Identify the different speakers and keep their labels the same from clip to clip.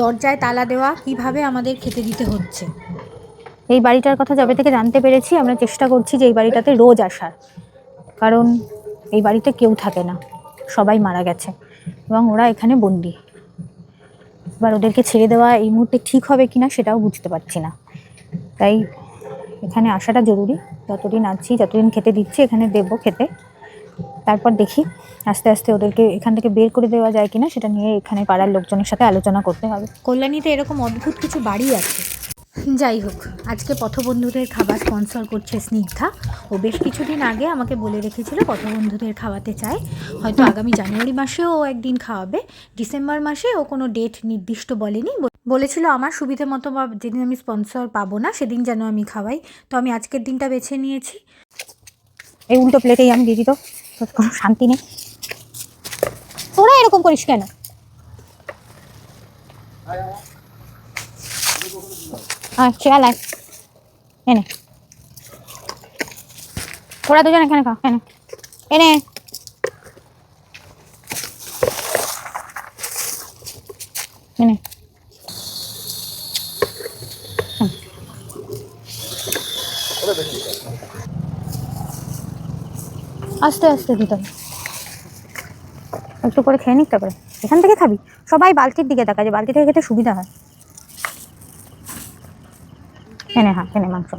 Speaker 1: দরজায় তালা দেওয়া, কীভাবে আমাদের খেতে দিতে হচ্ছে।
Speaker 2: এই বাড়িটার কথা যবে থেকে জানতে পেরেছি, আমরা চেষ্টা করছি যে এই বাড়িটাতে রোজ আসার। কারণ এই বাড়িতে কেউ থাকে না, সবাই মারা গেছে, এবং ওরা এখানে বন্দি। এবার ওদেরকে ছেড়ে দেওয়া এই মুহূর্তে ঠিক হবে কিনা সেটাও বুঝতে পারছি না। তাই এখানে আসাটা জরুরি। যতদিন আছি, যতদিন খেতে দিচ্ছি, এখানে দেবো খেতে। তারপর দেখি আস্তে আস্তে ওদেরকে এখান থেকে বের করে দেওয়া যায় কিনা সেটা নিয়ে এখানে পাড়ার লোকজনের সাথে আলোচনা করতে হবে।
Speaker 1: কল্যাণীতে এরকম অদ্ভুত কিছু বাড়ি আছে। যাই হোক আজকে পথবন্ধুদের খাবার স্পন্সর করছে স্নিগ্ধা। ও বেশ কিছুদিন আগে আমাকে বলে রেখেছিল পথবন্ধুদের খাওয়াতে চায়। হয়তো আগামী জানুয়ারি মাসেও ও একদিন খাওয়াবে। ডিসেম্বর মাসে ও কোনো ডেট নির্দিষ্ট বলেনি। বলেছিল আমার সুবিধে মতো বা যেদিন আমি স্পন্সর পাবো না সেদিন যেন আমি খাওয়াই। তো আমি আজকের দিনটা বেছে নিয়েছি।
Speaker 2: এই উল্টো প্লেটেই আমি দিয়ে দিত কোনো শান্তি নেই। তোরা এরকম করিস কেন? চেয়ার আয়। এনে তোরা দুজন এখানে খা এনে এনে এনে আস্তে আস্তে দিতে হবে। একটু করে খেয়ে নিক তারপরে। এখান থেকে খাবি। সবাই বালতির দিকে তাকা যে বালতি থেকে খেতে সুবিধা হয়। এনে হ্যাঁ এনে মাংস।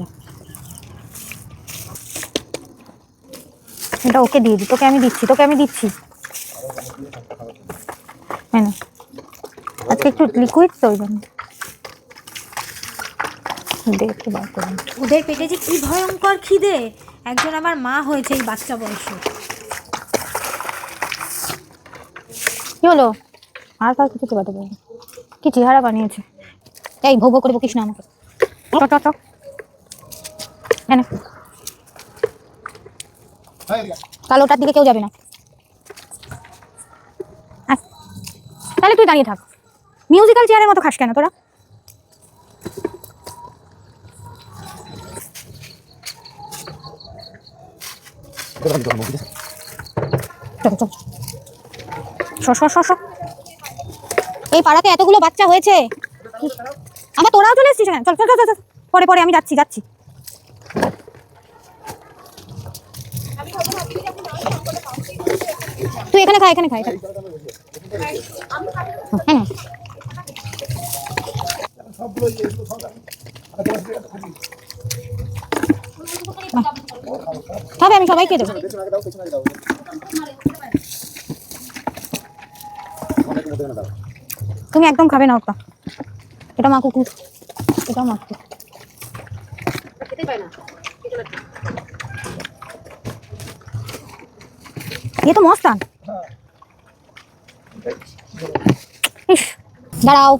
Speaker 2: এটা ওকে দিয়ে দি, তোকে আমি দিচ্ছি, তোকে আমি দিচ্ছি। এনে। আজকে একটু লিকুইড তো ওই জন্য।
Speaker 1: ওদের পেটে যে কি ভয়ঙ্কর খিদে। একজন আমার মা হয়েছে এই বাচ্চা বয়সে।
Speaker 2: কি হলো? আর কার কিছু চোবাতে পারব কি চেহারা বানিয়েছে? এই ভোগ করে বকিস না আমাকে। কালোটার দিকে কেউ যাবে না। তাহলে তুই দাঁড়িয়ে থাক। মিউজিক্যাল চেয়ারের মতো খাস কেন তোরা? সর সর সর এই পাড়াতে এতগুলো বাচ্চা হয়েছে। আমার তোরাও চলে এসেছিস চল চল চল চল, পরে পরে আমি যাচ্ছি যাচ্ছি। তুই এখানে খা এখানে খা এখানে। হ্যাঁ হবে আমি সবাইকে দেবো। তুমি একদম খাবে না ওটা এটা মা কুকুর। এটা মা কুকুর। এ তো মস্তান ইস দাঁড়াও।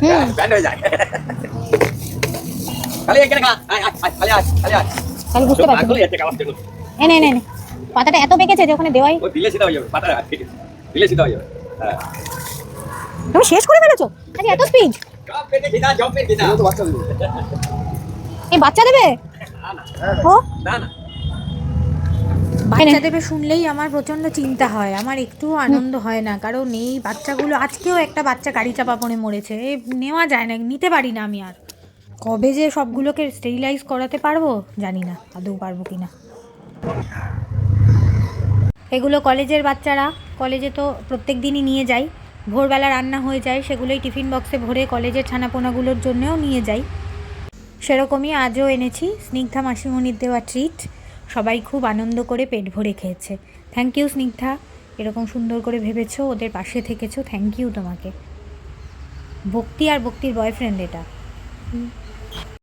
Speaker 2: হুম।
Speaker 3: ব্যান্ড হয়ে যায়
Speaker 2: তাহলে বুঝতে পারছি। পাতাটা এত পেকেছে যে ওখানে দেওয়াই
Speaker 3: ওই দিলে সেটা হয়ে যাবে পাতা দিলে সেটা যাবে
Speaker 2: তুমি শেষ করে ফেলেছো? আরে এত স্পিড এই বাচ্চা দেবে?
Speaker 3: না না।
Speaker 2: ও।
Speaker 3: না না।
Speaker 1: বাচ্চা দেবে শুনলেই আমার প্রচণ্ড চিন্তা হয় আমার একটু আনন্দ হয় না কারণ এই বাচ্চাগুলো আজকেও একটা বাচ্চা গাড়ি চাপা পড়ে মরেছে এ নেওয়া যায় না নিতে পারি না আমি আর। কবে যে সবগুলোকে স্টেরিলাইজ করাতে পারব জানি না, আদৌ পারব কি না এগুলো কলেজের বাচ্চারা, কলেজে তো প্রত্যেক দিনই নিয়ে যাই ভোরবেলা রান্না হয়ে যায়, সেগুলোই টিফিন বক্সে ভরে কলেজের ছানাপোনাগুলোর জন্যও নিয়ে যাই। সেরকমই আজও এনেছি, স্নিগ্ধা মাসিমণির দেওয়া ট্রিট সবাই খুব আনন্দ করে পেট ভরে খেয়েছে। Thank you Snigdha. এরকম সুন্দর করে ভেবেছো, ওদের পাশে থেকেছো থ্যাংক ইউ তোমাকে। ভক্তি আর ভক্তির বয়ফ্রেন্ড এটা।